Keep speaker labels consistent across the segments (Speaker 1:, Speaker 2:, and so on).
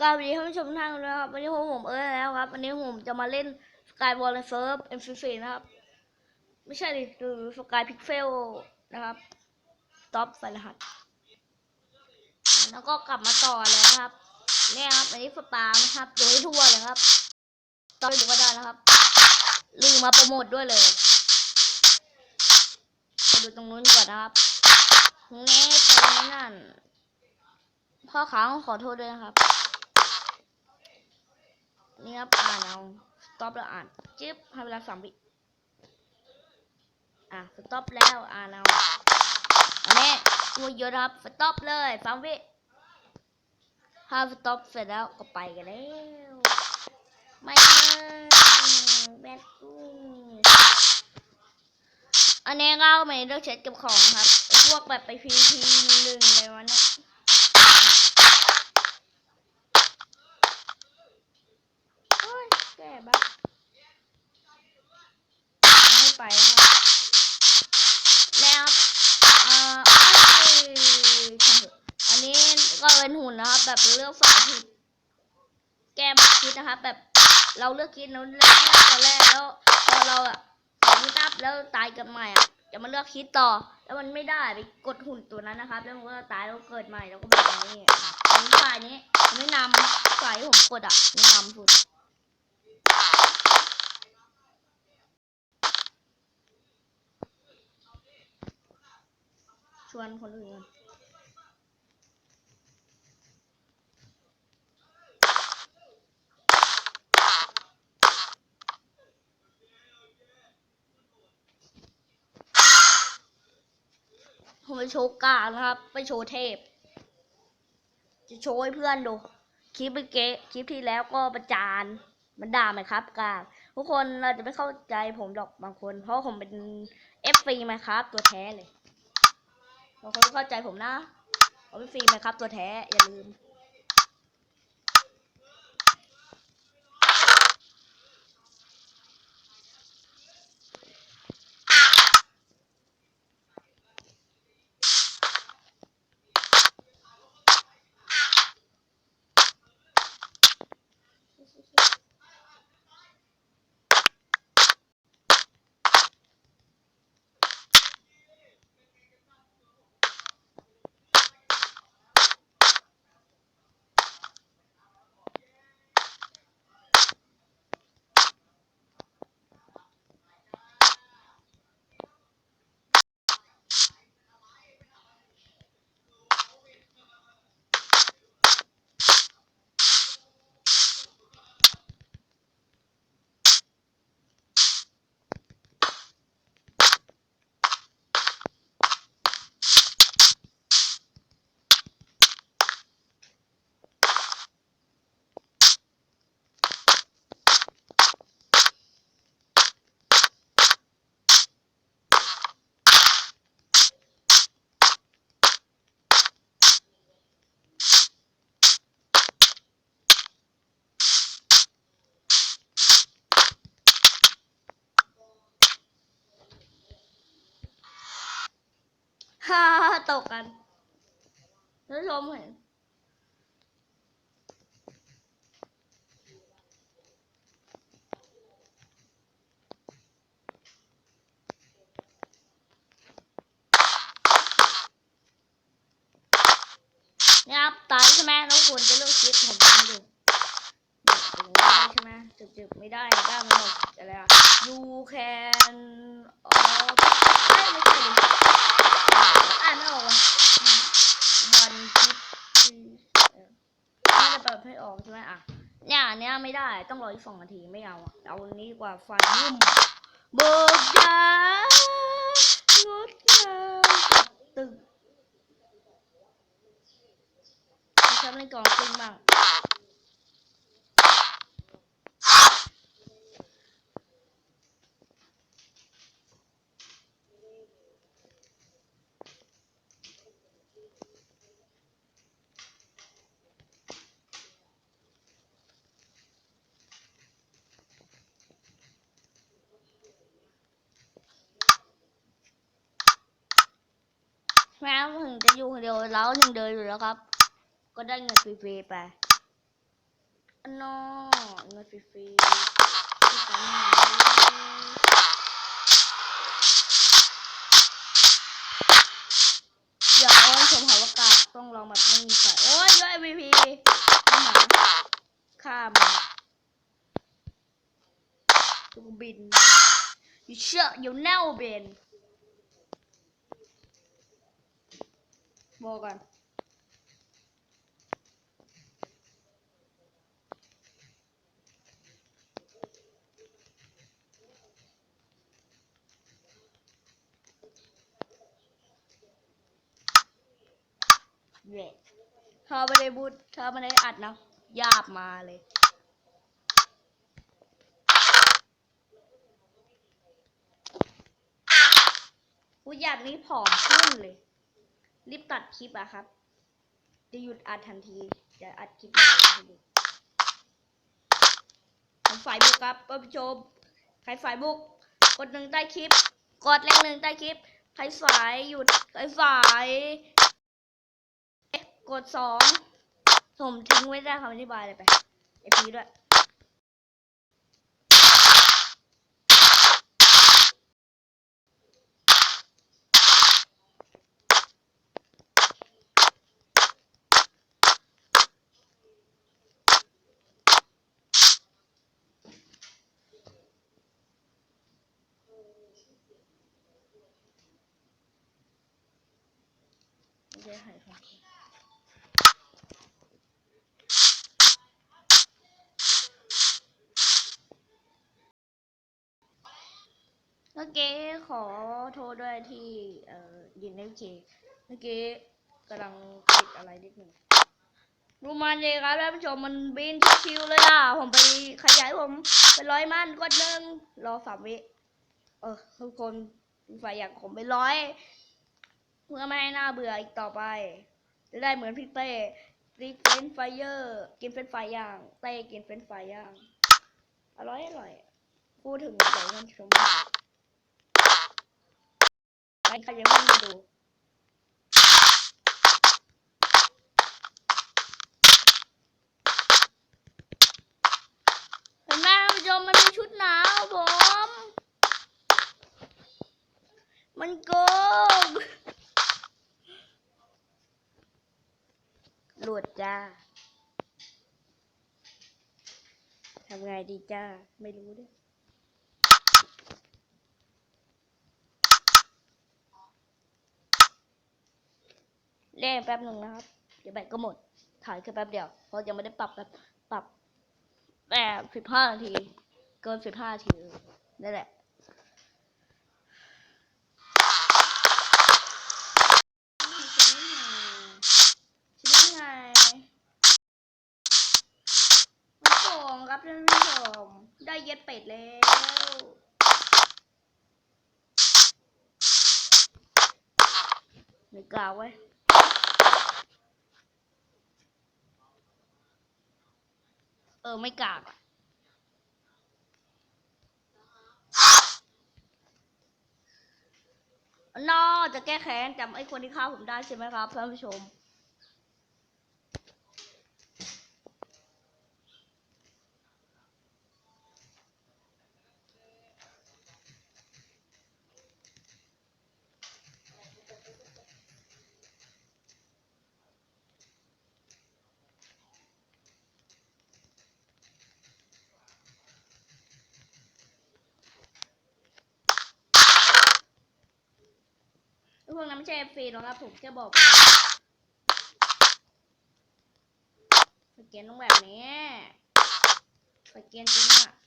Speaker 1: กราบสวัสดีท่านผู้ชมทานด้วยครับวันนี้ผมเอิร์ธแล้วครับวันนี้ผมจะมาเล่นสกายวอลเซิร์ฟเอ็มซีนะครับ ไม่ใช่ดิหรือสกายพิกเซลนะครับท็อปใส่รหัส แล้วก็กลับมาต่อเลยนะครับเนี่ยครับอันนี้สตานะครับโดยทั่วเลยครับต่อไปดูก็ได้นะครับลืมมาโปรโมทด้วยเลยไปดูตรงนู้นก่อนนะครับตรงนี้ตรงนี้นั่นพ่อค้าขอโทษด้วยนะครับ นี่ครับอ่านเอาสต็อปแล้วอ่านจิ๊บให้เวลาสามวิอะสต็อปแล้วอ่านเอาอันนี้ตัวเยอะครับสต็อปเลยสามวิถ้าสต็อปเสร็จแล้วก็ไปกันแล้วไม่แบทกูอันนี้ก็ไม่เลือกเช็ดเก็บของครับ พวกแบบไปพีพีหนึ่งๆอะไรวะเนี่ย โอ้ยแก่บ้าไม่ไปครับแล้วเอ่อเอ้ยช่างเถอะอันนี้ก็เป็นหุ่นนะครับ แบบเลือกฝาผิด แก้บักคิด นะครับแบบเราเลือกคิดนู้นแรกตอนแรกแล้วพอเราอะตอบไม่ตับแล้วตายกับใหม่อะจะมาเลือกคิดต่อ แล้วมันไม่ได้ไปกดหุ่นตัวนั้นนะครับ แล้วมันก็ตายแล้วเกิดใหม่แล้วก็แบบนี้อันนี้ฝ่ายนี้ผมไม่นำฝ่ายที่ผมกดอะไม่นำสุดชวนคนอื่น ผมไปโชว์กลานะครับ ไปโชว์เทพ จะโชว์ให้เพื่อนดู คลิปเมื่อกี้คลิปที่แล้วก็ประจานมันด่าไหมครับกลาทุกคนเราจะไม่เข้าใจผมหรอกบางคน เพราะผมเป็นเอฟฟีไหมครับ ตัวแท้เลยบางคนไม่เข้าใจผมนะผมเป็นฟรีไหมครับ ตัวแท้อย่าลืม ฮ่าตกกันท่านชมเห็นนี่ครับตายใช่ไหมแล้วคุณจะเลือกคิดผมอยู่เนี่ยใช่ไหมจึกๆไม่ได้ได้ไม่หมดอะไรอะ you can อ๋อไม่ไม่ใช่ดิอ่านไม่ออกว่ะวันคิดน่าจะเปิดให้ออกใช่ไหมอะ ไม่ได้ ต้องรออีกสองนาทีไม่เอาเอาอันนี้ดีกว่าฟันุ่มเบิกยางดงามตึกฉันเล่นกองตึงบ้าง แม้ถึงจะอยู่คนเดียวแล้วยังเดินอยู่แล้วครับ ก็ได้เงินฟรีๆไปอันนอเงินฟรีๆอย่าอ้อนชมหาวากาศต้องลองแบบไม่มีสายโอ้ยด้วย MVP ไม่หมาข้ามมาจุกบิน you sure you know เบนบอกกัน ทเธอไม่ได้พูดเธอไม่ได้อัดนะหยาบมาเลยพูดหยาบนี้ผอมขึ้นเลย รีบตัดคลิปอะครับ จะหยุดอัดทันที จะอัดคลิปใหม่ให้ดูผมฝ่ายบุกครับท่านผู้ชม ใครฝ่ายบุก กดหนึ่งใต้คลิป กดเลขหนึ่งใต้คลิป ใครฝ่ายหยุด ใครฝ่าย กดสองผมทิ้งไว้ได้คำอธิบายเลยไปไอพีด้วย ใช่หายครับเมื่อกี้ขอโทษด้วยที่เอ่อยินเอฟเคเมื่อกี้กำลังติดอะไรนิดหนึ่งดูมันเลยครับท่านผู้ชมมันบินชิวๆเลยอะ ผมไปขยายผมเป็นร้อยมันกดหนึ่งรอสามวิ เออทุกคนฝ่ายอยากผมไปร้อย เพื่อไม่ให้หน้าเบื่ออีกต่อไป จะได้เหมือนพี่เต้รีเฟนไฟเยอร์กินเฟนไฟย่าง เต้กินเฟนไฟย่าง อร่อยอร่อย พูดถึงเดี๋ยวท่านชมใครใครยังไม่มาดู เห็นไหมท่านผู้ชมมันมีชุดหนาวผม มันโกง หลุดจ้าทำไงดีจ้า ไม่รู้ด้วยเล่นแป๊บหนึ่งนะครับ เดี๋ยวแบตก็หมด ถ่ายแค่แป๊บเดียว เพราะยังไม่ได้ปรับแบบปรับแบบสิบห้านาที เกินสิบห้านาทีนั่นแหละ ชิ้นยังไงมันโกงครับท่านผู้ชม ได้เย็ดเป็ดแล้ว ไม่กล้าวไว้เออ ไม่กล้าอะนอจะแก้แค้นจำไอ้คนที่ฆ่าผมได้ใช่ไหมครับท่านผู้ชม พวกนั้นไม่ใช่ฟรีหรอกครับผมแค่บอกสเกนต้องแบบนี้สเกนจริงอะ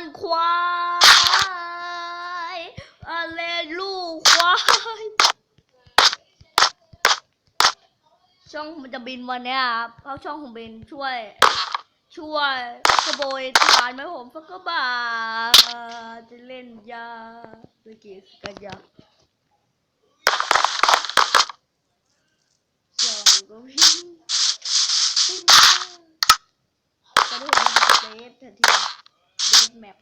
Speaker 1: มันควายอะไรลูกควายช่องมันจะบินวันเนี้ยครับเพราะช่องของบินช่วย ช่วยขโมยทานไหมผมสักกบาจะเล่นยาสกีสกันยาสองก็วิ่งวิ่งตอนนี้ผมมาดูเดททันที แมป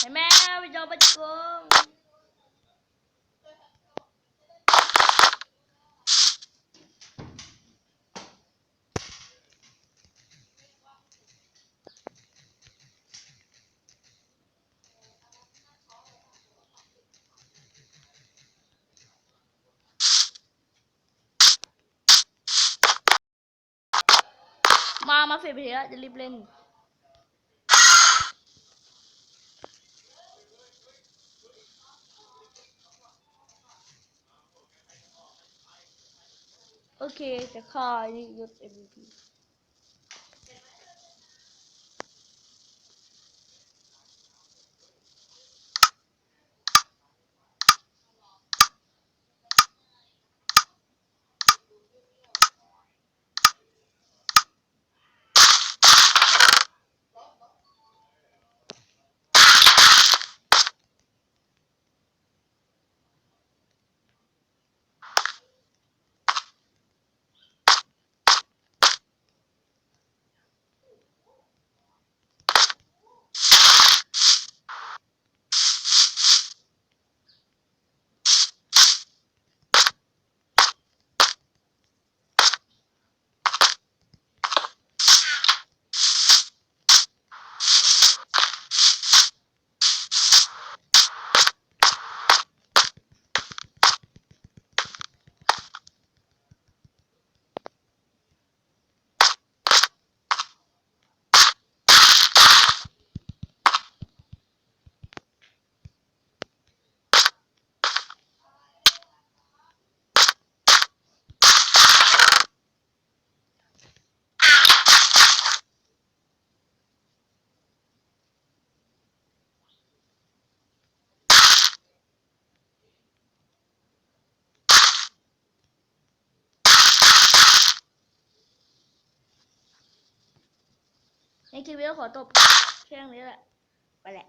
Speaker 1: เห็นไหมไปจอบัดกงมา มาเฟรไปเถอะจะรีบเล่น โอเคจะฆ่าไอ้นี่ยศ MVP ในคลิปนี้ขอจบแค่นี้แหละ ไปแหละ